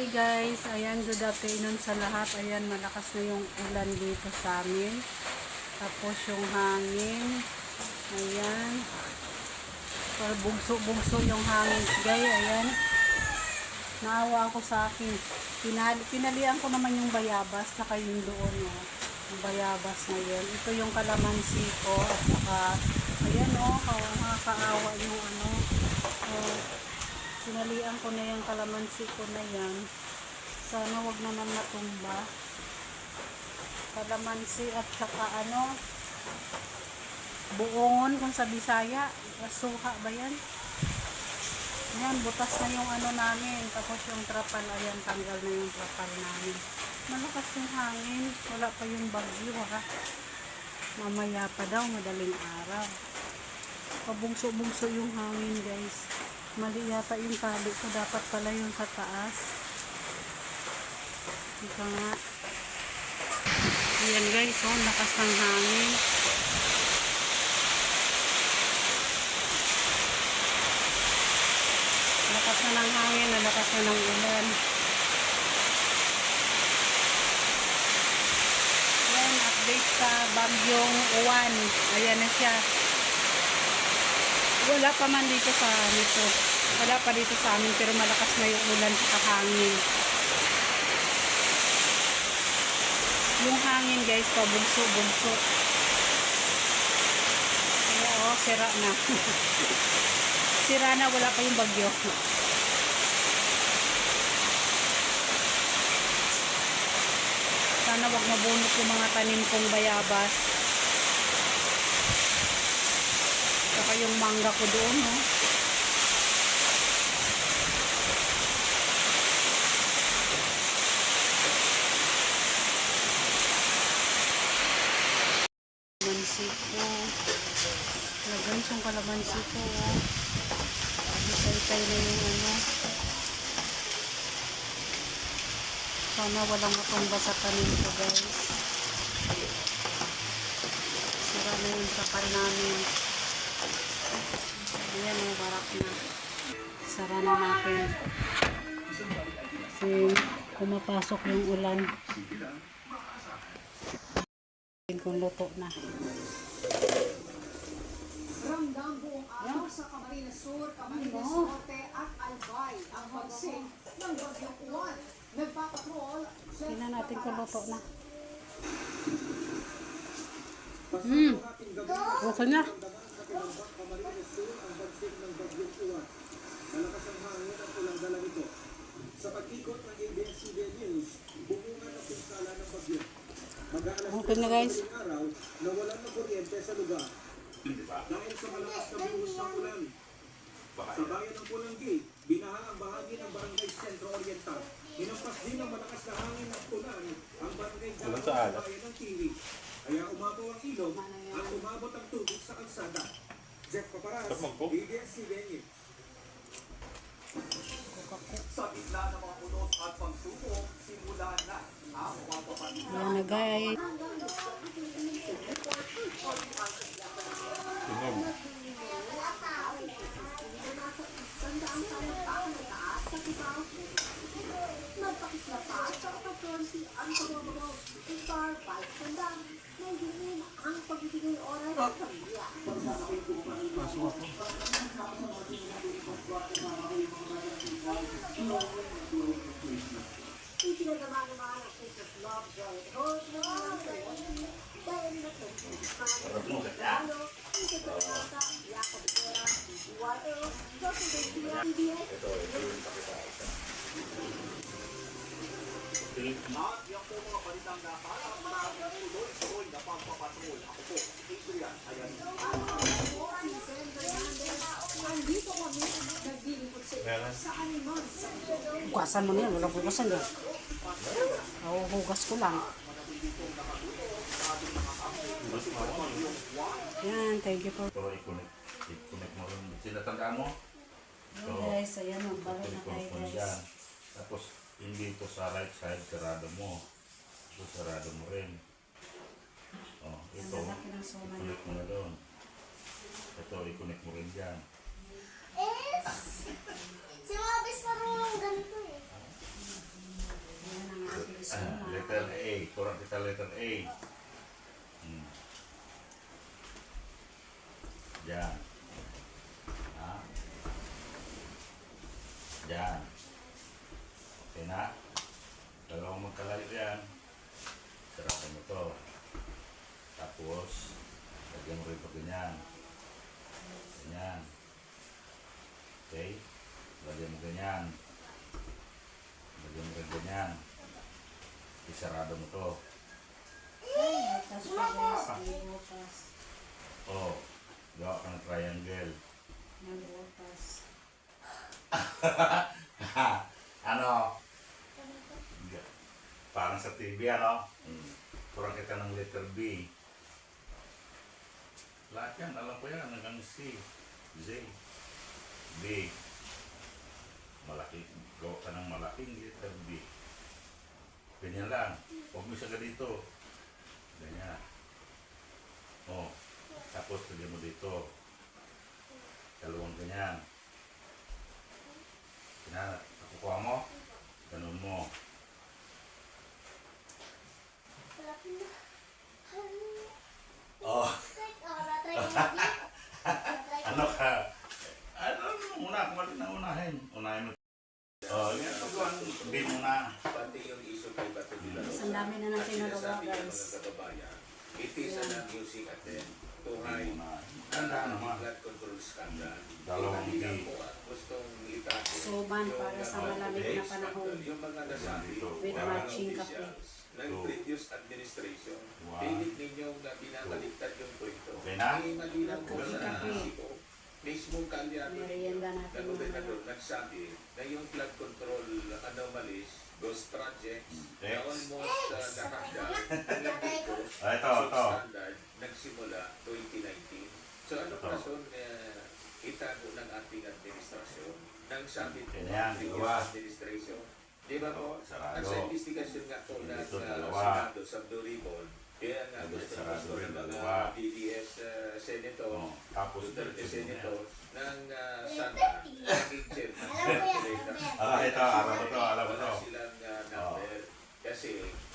Hi guys, ayan good afternoon sa lahat. Ayan malakas na yung ulan dito sa amin. Tapos yung hangin. Ayan. Bugso-bugso yung hangin guys. Ayan. Naawa ako sa akin. Pinali, pinalian ko naman yung bayabas saka yung doon. Oh. Yung bayabas na yun. Ito yung kalamansi ko. At saka, ayan o, oh, nakakaawa yung ano. Oh, Sinalian ko na yung kalamansi ko na yan. Sana wag naman matumba. Kalamansi at saka ano, buongon kung sa Bisaya. Suha ba yan? Yan, butas na yung ano namin. Tapos yung trapal, ayan, tanggal na yung trapal namin. Malakas yung hangin. Wala pa yung bagyo ha. Mamaya pa daw, madaling araw. Pabungso-bungso yung hangin guys. Mali yata yung tali ko. Dapat pala yung sa taas. Ika nga. Ayan guys, oh, lakas ng hangin. Lakas na ng hangin, nalakas na ng ulan. Yan, update sa bagyong uwan. Ayan na siya. Wala pa man dito sa dito. Wala pa dito sa amin pero malakas na yung ulan at hangin. Yung hangin guys, pabugso-bugso. Kaya oh, sira na. sira na, wala pa yung bagyo. Sana wag mabunot yung mga tanim kong bayabas. Saka yung mangga ko doon, no? Kalamansi ko. Lagans yung kalamansi ko, oh. Tay-tay na yung ano. Sana walang matumba sa tanim ko, guys. Sira na yung sakal namin. Ayan, oh, barak na. Sara na natin. Kasi pumapasok yung ulan. Kung luto na. Ramdam buong araw sa Camarines Sur, Camarines Norte at Albay ang bagsing ng bagyong uwan. Nagpapatrol Tingnan natin kung luto na. Hmm. Okay na. Malakas ang hangin at ulang dala nito. Sa pag-ikot ng ABS-CBN News, bumunga na pinsala ng bagyo. Mag-aalas Okay na guys. ng araw, nawalan ng kuryente sa lugar. Dahil sa malakas na buhos ng ulan. Sa bayan ng Pulanggi, binaha ang bahagi ng Barangay Centro Oriental. Hinampas din ng malakas na hangin at ulan ang barangay Dalawa sa bayan ng Tili. Kaya umabaw ang ilog at umabot ang tubig sa kalsada. Jeff Paparas, ABS-CBN News. Sa gitna ng mga unos at pagsubok, simula na ang pagpapalit Ayan na guys. at yung po mga balitang nakalap na tuloy-tuloy na pagpapatrol. Ako po, Adrian Ayan. Hugasan mo na yan. Walang hugasan yan. Oo, hugas ko lang. Yan, thank you for... I-connect. Mo rin. Sinatandaan mo? Ayan guys, ayan, magbalik na tayo guys. Tapos, hindi ito sa right side, sarado mo. Ito, sarado mo rin. Oh, ito, i-connect mo na doon. Ito, i-connect mo rin dyan. Si Mabis marunong ganito eh. Letter A. Kurang kita letter A. Hmm. Diyan. Ha? Diyan. Okay na? Dalawang magkalayo yan. Sarap mo to. Tapos, lagyan mo rin ganyan. Ganyan. Okay? Lagyan mo ganyan. Lagyan mo rin ganyan. Isarado mo to. Butas pa guys, may butas. Oh, gawa ka ng triangle. May butas. ano? Parang sa TV, ano? Hmm. Kurang kita ng letter B. Lahat yan, alam ko yan, hanggang C, Z, B. Malaki, gawa ka ng malaking letter B. Ganyan lang. Huwag mo siya dito. Ganyan. Oh. Tapos lagyan mo dito. Dalawang ganyan. Kina, nakukuha mo. Ganun mo. Oh, ano ka? Ano mo muna, ano na unahin. Unahin mo. Oh, yan. Pagkuhan, B muna. Pati yung issue kay Bato. Ang dami na natin nagawa Sinasabi ng guys. kababayan, it is an amusing attempt to hide ang naman. flood control scandal. Dalawang B. po at gustong itago. Suman para sa malamig na panahon. Yung mga nasabi With matching kape. officials ng previous administration, Wow. pilit ninyong na yung kwento. Okay na? Ay po sa. Mismong Merienda ninyo natin na gobernador nagsabi na yung flood control anomalies, those projects, na almost uh, nakakda ang Lagos Ah, ito, ito. standard nagsimula 2019. So ano Ito. rason na itago ng ating administrasyon nang sabi po Ganyan, ng previous administration? Di ba po? Oh, sarado. Ang sa investigasyon nga po ng uh. Senado sa Blue Kaya nga Ito, gusto sarado gusto rin, ng mga dalawa. DDS uh, Senator, Oh, tapos Duterte yan. Senator, ng uh, sana naging chairman sa Comelec. Ah, ito, alam mo to, alam mo to. Wala silang uh, number. Kasi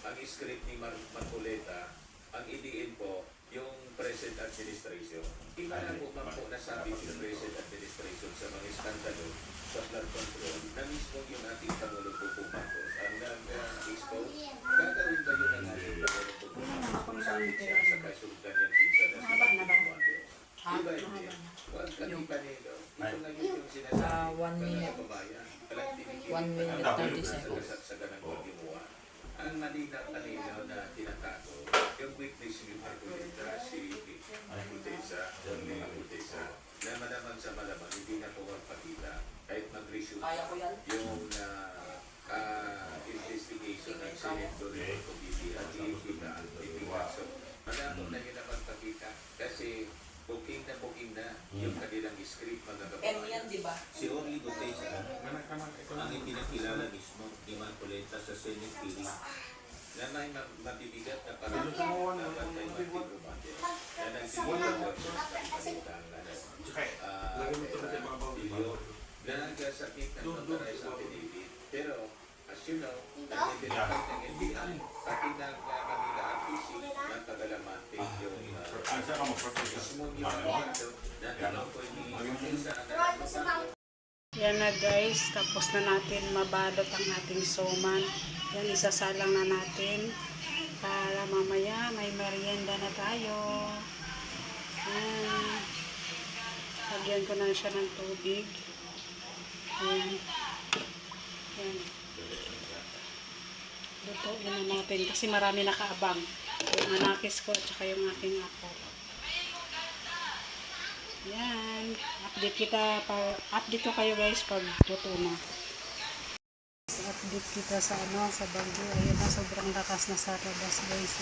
ang script ni Mar Marcoleta, ang idiin po, yung present administration. Iba na po man po nasabi ng present administration sa mga skandalo sa flood control na mismo yung ating Pangulong Bongbong Marcos ang nag-expose. Gagawin ba yun ang ating Pangulong Bongbong Marcos kung sabi siya sa kasultan niyang pinsa na si Mahaba na ba? Wonder? Ha? Iba Mahaba hindi. na. Huwag na. Ah, one ng minute. One minute, Ang 30 sa seconds. ng pagdimuha. Ang malinaw-malinaw na tinatago, yung witness ni Marcolita, si yung mga Marcolita, na malamang sa malamang, hindi na po magpakita kahit mag-resume yung uh, uh, investigation ng Senate Dorival Covidi at iipita ang ipikaso. Malapot na yun na magpakita kasi booking na booking na. Yung kanilang script mga M yan, di ba? Si Orly Gutesa ang ipinakilala mismo ni Marcoleta sa Senate hearing. na may ma- mabibigat na parang dapat may matigumate na nagsimula sa palitang uh, video na nagkasakit ng notarized affidavit. Pero, as you know, nag-verify ng NBI, pati ng uh, Manila RTC, ng Tagalamante, yung uh, Ah, mismo yung abogado na ni Yan na guys, tapos na natin mabalot ang ating soman. Yan, isasalang na natin para mamaya may merienda na tayo. Yan. Lagyan ko na siya ng tubig. Yan. Yan. Lutuin na natin kasi marami nakaabang. Yung anakis ko at saka yung aking apo. Yan. Update kita update ko kayo guys pag luto na. Update kita sa ano sa bagyo. Ayun na sobrang lakas na sa labas guys.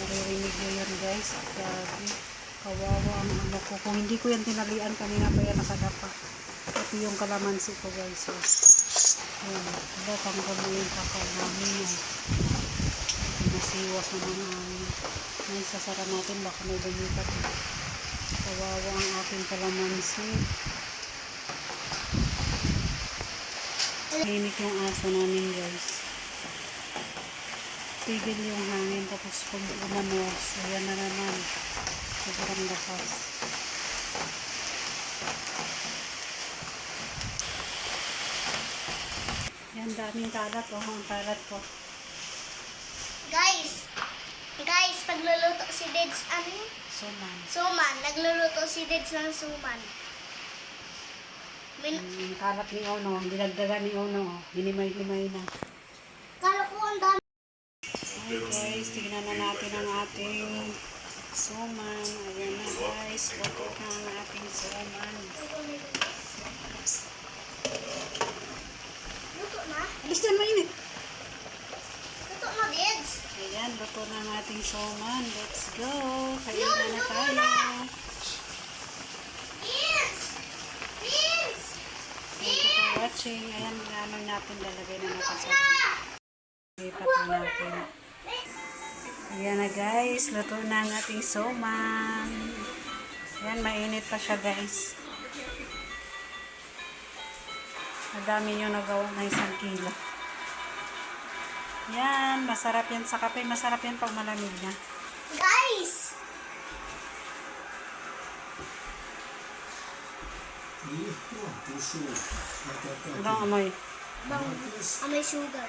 Naririnig nyo yun guys. Grabe. Kawawa ang ano ko. Kung hindi ko yan tinalian kanina pa yan nakadapa. Ito yung kalamansi ko guys. Oh. Ayan. Diba tanggal mo yung kakalamin yan. Nasiwas na mga ano. May sasara natin baka may lumipat. Kawawa ang aking kalamansi. Tahimik yung aso namin guys. tigil yung hangin tapos pag umano, ayan na naman. Sobrang lakas. Yan, daming kalat. Oh, ang kalat ko. Guys, guys, nagluluto si Dids, ano yun? So, man. Suman. Nagluluto si Dids ng suman. Min Yung kalat ni Ono, dinagdagan ni Ono. Hinimay-himay na. Kala ko ang dami. Okay guys, tingnan na natin ang ating suman. Ayan na guys, luto na ang ating suman. Na? Alis dyan, mainit. Luto na, Dids. Ayan, luto na ang ating suman. Let's go. Kainan na tayo. Dids! Dids! Thank you for watching. Ayan, ano natin lalagay na natin sa lipat na natin. Ayan na guys, luto na ang ating suman. Ayan, mainit pa siya guys. Madami nyo nagawa na isang kilo. Yan, masarap yan sa kape. Masarap yan pag malamig na. Guys! Ang amoy. Bang, may sugar.